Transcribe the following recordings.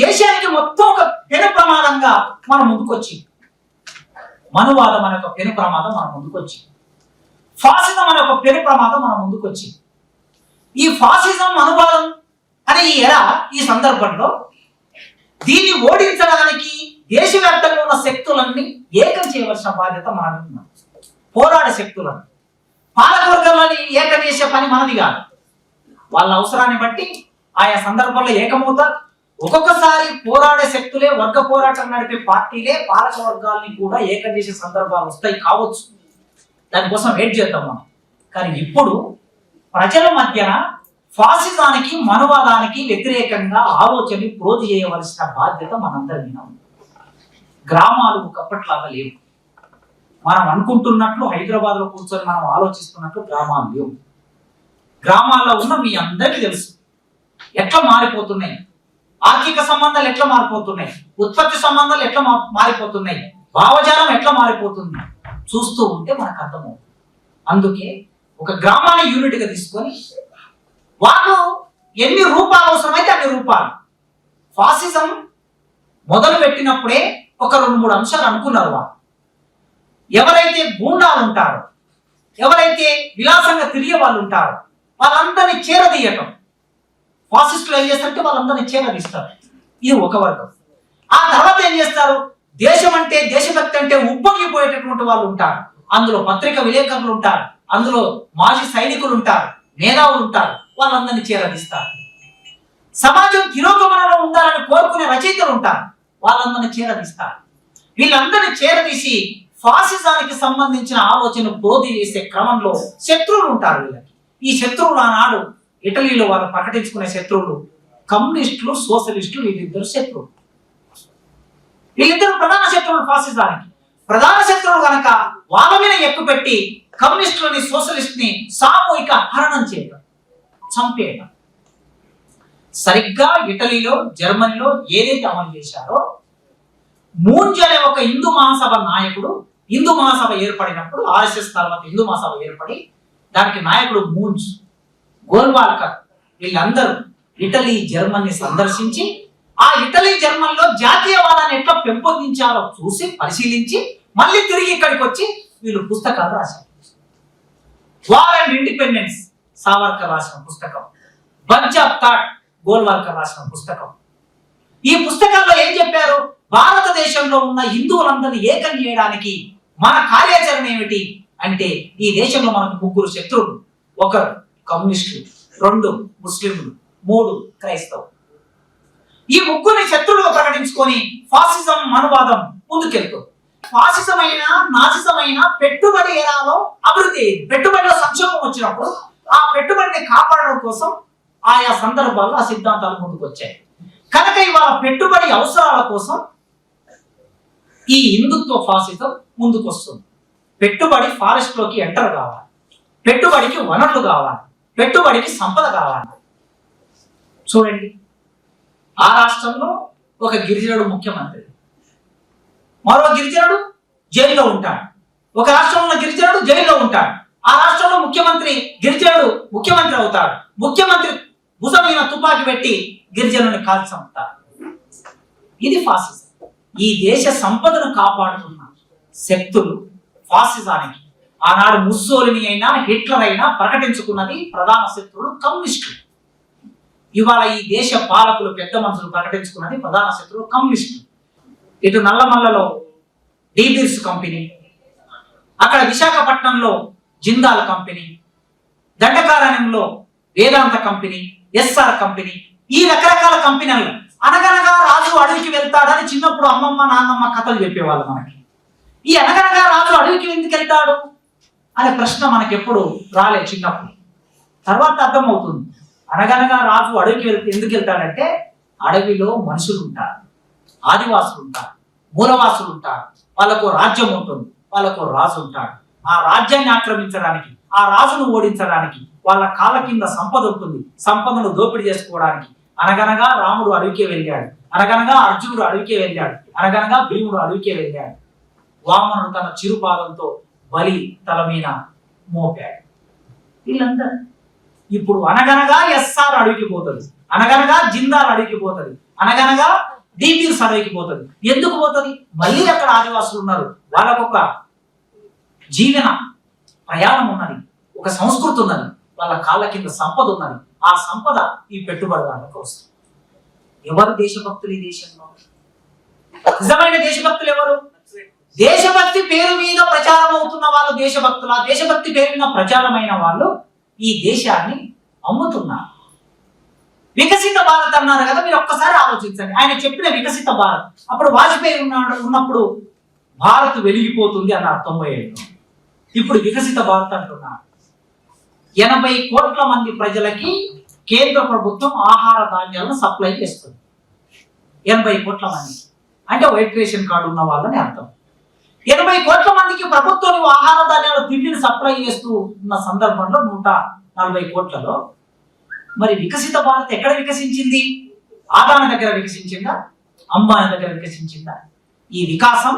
దేశానికి మొత్తం ఒక పెను ప్రమాదంగా మన ముందుకొచ్చింది. మనువాదం అనే ఒక పెను ప్రమాదం మన ముందుకొచ్చింది. ఫాసిజం అనే ఒక పెను ప్రమాదం మన ముందుకొచ్చింది. ఈ ఫాసిజం మనువాదం అనే ఈ ఎర ఈ సందర్భంలో దీన్ని ఓడించడానికి దేశవ్యాప్తంగా ఉన్న శక్తులన్నీ ఏకం చేయవలసిన బాధ్యత మన మీద ఉన్నది. పోరాడే శక్తులను పాలకవర్గాలని ఏకం చేసే పని మనది కాదు. వాళ్ళ అవసరాన్ని బట్టి ఆయా సందర్భంలో ఏకమవుతారు. ఒక్కొక్కసారి పోరాడే శక్తులే వర్గ పోరాటం నడిపే పార్టీలే పాలక వర్గాల్ని కూడా ఏకం చేసే సందర్భాలు వస్తాయి కావచ్చు. దానికోసం వెయిట్ చేద్దాం మనం. కానీ ఇప్పుడు ప్రజల మధ్యన ఫాసిజానికి మనువాదానికి వ్యతిరేకంగా ఆలోచనని ప్రోధి చేయవలసిన బాధ్యత మనందరి మీద ఉంది. గ్రామాలు ఒకప్పట్లాగా లేవు. మనం అనుకుంటున్నట్లు హైదరాబాద్లో కూర్చొని మనం ఆలోచిస్తున్నట్లు గ్రామాలు లేవు. గ్రామాల్లో ఉన్న మీ అందరికీ తెలుసు. ఎట్లా మారిపోతున్నాయి? ఆర్థిక సంబంధాలు ఎట్లా మారిపోతున్నాయి? ఉత్పత్తి సంబంధాలు ఎట్లా మారిపోతున్నాయి? భావజాలం ఎట్లా మారిపోతుంది? చూస్తూ ఉంటే మనకు అర్థమవుతుంది. అందుకే ఒక గ్రామాన్ని యూనిట్గా తీసుకొని వాళ్ళు ఎన్ని రూపాలు అవసరమైతే అన్ని రూపాలు. ఫాసిజం మొదలు పెట్టినప్పుడే ఒక రెండు మూడు అంశాలు అనుకున్నారు వాళ్ళు. ఎవరైతే గూండాలు ఉంటారో ఎవరైతే విలాసంగా తిరిగే వాళ్ళు ఉంటారో వాళ్ళందరినీ చేరదీయటం. ఫాసిస్టులు ఏం చేస్తారంటే వాళ్ళందరినీ చేరదీస్తారు ఇది ఒక వర్గం. ఆ తర్వాత ఏం చేస్తారు? దేశం అంటే దేశభక్తి అంటే ఉప్పొంగిపోయేటటువంటి వాళ్ళు ఉంటారు. అందులో పత్రిక విలేకరులు ఉంటారు. అందులో మాజీ సైనికులు ఉంటారు. మేధావులు ఉంటారు. వాళ్ళందరినీ చేరదీస్తారు సమాజం తిరోగమనంలో ఉండాలని కోరుకునే రచయితలు ఉంటారు. వాళ్ళందరినీ చేరదీస్తారు వీళ్ళందరినీ చేరదీసి ఫాసిజానికి సంబంధించిన ఆలోచన బోధి చేసే క్రమంలో శత్రువులు ఉంటారు వీళ్ళకి. ఈ శత్రువులు ఆనాడు ఇటలీలో వాళ్ళు ప్రకటించుకునే శత్రువులు కమ్యూనిస్టులు సోషలిస్టులు వీళ్ళిద్దరు శత్రువులు. వీళ్ళిద్దరు ప్రధాన శత్రువులు ఫాసిజానికి. ప్రధాన శత్రువులు కనుక వాళ్ళ మీద ఎక్కుపెట్టి కమ్యూనిస్టులని సోషలిస్ట్ని సామూహిక హరణం చేయడం చంపేయడం. సరిగ్గా ఇటలీలో జర్మనీలో ఏదైతే అమలు చేశారో మూంజ్ అనే ఒక హిందూ మహాసభ నాయకుడు హిందూ మహాసభ ఏర్పడినప్పుడు ఆర్ఎస్ఎస్ తర్వాత హిందూ మహాసభ ఏర్పడి దానికి నాయకుడు మూంజ్ గోల్వాల్కర్. వీళ్ళందరూ ఇటలీ జర్మనీ సందర్శించి ఆ ఇటలీ జర్మన్లో జాతీయవాదాన్ని ఎట్లా పెంపొందించాలో చూసి పరిశీలించి మళ్ళీ తిరిగి ఇక్కడికి వచ్చి వీళ్ళు పుస్తకాలు రాశారు. వార్ అండ్ ఇండిపెండెన్స్ సావర్కర్ రాసిన పుస్తకం. బంచ్ ఆఫ్ థాట్ గోల్వాల్కర్ రాసిన పుస్తకం. ఈ పుస్తకాల్లో ఏం చెప్పారు? భారతదేశంలో ఉన్న హిందువులందరినీ ఏకం చేయడానికి మన కార్యాచరణ ఏమిటి? అంటే ఈ దేశంలో మనకు ముగ్గురు శత్రువులు. ఒకరు కమ్యూనిస్టులు. రెండు ముస్లింలు మూడు క్రైస్తవం ఈ ముగ్గురిని శత్రువులుగా ప్రకటించుకొని ఫాసిజం మనువాదం ముందుకెళ్తుంది. ఫాసిజమైన నాసిజమైన పెట్టుబడి ఎలాలో అభివృద్ధి పెట్టుబడిలో సంక్షోభం వచ్చినప్పుడు ఆ పెట్టుబడిని కాపాడడం కోసం ఆయా సందర్భాల్లో ఆ సిద్ధాంతాలు ముందుకు వచ్చాయి కనుక ఇవాళ పెట్టుబడి అవసరాల కోసం ఈ హిందుత్వ ఫాసిజం ముందుకు వస్తుంది పెట్టుబడి ఫారెస్ట్లోకి ఎంటర్ కావాలి. పెట్టుబడికి వనరులు కావాలి. పెట్టుబడికి సంపద కావాలి. చూడండి. ఆ రాష్ట్రంలో ఒక గిరిజనుడు ముఖ్యమంత్రి. మరో గిరిజనుడు జైల్లో ఉంటాడు. ఒక రాష్ట్రంలో గిరిజనుడు జైల్లో ఉంటాడు. ఆ రాష్ట్రంలో ముఖ్యమంత్రి గిరిజనుడు ముఖ్యమంత్రి అవుతాడు. ముఖ్యమంత్రి భుజమైన తుపాకీ పెట్టి గిరిజనుని కాల్చి ఇది ఫాసిజం. ఈ దేశ సంపదను కాపాడుతున్న శక్తులు ఫాసిజానికి ఆనాడు ముస్సోలిని అయినా హిట్లర్ అయినా ప్రకటించుకున్నది ప్రధాన శత్రువులు కమ్యూనిస్టులు. ఇవాళ ఈ దేశ పాలకులు పెద్ద మనుషులు ప్రకటించుకున్నది ప్రధాన శత్రువులు కమ్యూనిస్టులు. ఇటు నల్లమల్లలో డీబిర్స్ కంపెనీ అక్కడ విశాఖపట్నంలో జిందాల్ కంపెనీ దండకారణ్యంలో వేదాంత కంపెనీ ఎస్ఆర్ కంపెనీ ఈ రకరకాల కంపెనీలు అనగనగా రాజు అడవికి వెళ్తాడని చిన్నప్పుడు అమ్మమ్మ నాన్నమ్మ కథలు చెప్పేవాళ్ళు మనకి. ఈ అనగనగా రాజు అడవికి ఎందుకు వెళ్తాడు? అనే ప్రశ్న మనకి ఎప్పుడు రాలే చిన్నప్పుడు. తర్వాత అర్థమవుతుంది. అనగనగా రాజు అడవికి వెళ్తే ఎందుకు వెళ్తాడంటే అడవిలో మనుషులు ఉంటారు ఆదివాసులు ఉంటారు మూలవాసులు ఉంటారు వాళ్ళకు రాజ్యం ఉంటుంది. వాళ్ళకు రాజు ఉంటాడు. ఆ రాజ్యాన్ని ఆక్రమించడానికి ఆ రాజును ఓడించడానికి వాళ్ళ కాళ్ళ కింద సంపద ఉంటుంది. సంపదను దోపిడీ చేసుకోవడానికి. అనగనగా రాముడు అడవికే వెళ్ళాడు. అనగనగా అర్జునుడు అడవికే వెళ్ళాడు. అనగనగా భీముడు అడవికే వెళ్ళాడు. వామనుడు తన చిరుపాదంతో బలి తల మీద మోపాడు. వీళ్ళందరూ ఇప్పుడు అనగనగా ఎస్ఆర్ అడవికి పోతుంది. అనగనగా జిందాల్ అడవికి పోతుంది. అనగనగా డీపీ సర్వేకి పోతుంది. ఎందుకు పోతుంది? మళ్ళీ అక్కడ ఆదివాసులు ఉన్నారు. వాళ్ళకొక జీవన ప్రయాణం ఉన్నది. ఒక సంస్కృతి ఉన్నది. వాళ్ళ కాళ్ళ కింద సంపద ఉన్నది. ఆ సంపద ఈ పెట్టుబడిదారులకు వస్తుంది ఎవరు దేశభక్తులు ఈ దేశంలో? నిజమైన దేశభక్తులు ఎవరు? దేశభక్తి పేరు మీద ప్రచారం అవుతున్న వాళ్ళు దేశభక్తుల? దేశభక్తి పేరు మీద ప్రచారమైన వాళ్ళు ఈ దేశాన్ని అమ్ముతున్నారు. వికసిత భారత్ అన్నారు కదా మీరు ఒక్కసారి ఆలోచించండి. ఆయన చెప్పిన వికసిత భారత్. అప్పుడు వాజ్పేయి ఉన్నాడు ఉన్నప్పుడు భారత్ వెలిగిపోతుంది అన్నారు తొంభై ఏళ్ళు ఇప్పుడు వికసిత భారత్ అంటున్నారు. ఎనభై కోట్ల మంది ప్రజలకి కేంద్ర ప్రభుత్వం ఆహార ధాన్యాలను సప్లై చేస్తుంది. ఎనభై కోట్ల మంది. అంటే వైట్ రేషన్ కార్డు ఉన్న వాళ్ళని అర్థం. ఎనభై కోట్ల మందికి ప్రభుత్వం ఆహార ధాన్యాలు తిండిని సప్లై చేస్తూ ఉన్న సందర్భంలో నూట నలభై కోట్లలో మరి వికసిత భారత్ ఎక్కడ వికసించింది? ఆదాని దగ్గర వికసించిందా? అంబాని దగ్గర వికసించిందా? ఈ వికాసం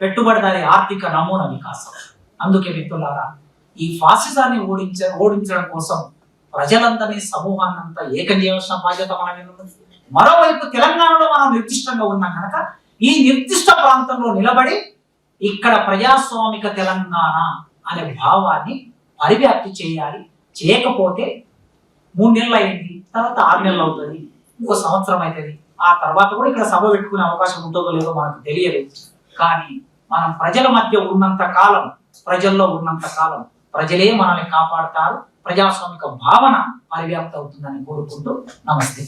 పెట్టుబడిదారి ఆర్థిక నమూనా వికాసం. అందుకే మిత్రులారా ఈ ఫాసిజాన్ని ఓడించ ఓడించడం కోసం ప్రజలందరినీ సమూహాన్నంతా ఏకం చేయవలసిన బాధ్యత మన మరోవైపు తెలంగాణలో మనం నిర్దిష్టంగా ఉన్నాం కనుక ఈ నిర్దిష్ట ప్రాంతంలో నిలబడి ఇక్కడ ప్రజాస్వామిక తెలంగాణ అనే భావాన్ని పరివ్యాప్తి చేయాలి. చేయకపోతే మూడు నెలలు అయింది తర్వాత ఆరు నెలలు అవుతుంది ఇంకో సంవత్సరం అవుతుంది. ఆ తర్వాత కూడా ఇక్కడ సభ పెట్టుకునే అవకాశం ఉంటుందో లేదో మనకు తెలియదు. కానీ మనం ప్రజల మధ్య ఉన్నంత కాలం ప్రజల్లో ఉన్నంత కాలం ప్రజలే మనల్ని కాపాడతారు. ప్రజాస్వామిక భావన పరివ్యాప్తి అవుతుందని కోరుకుంటూ నమస్తే.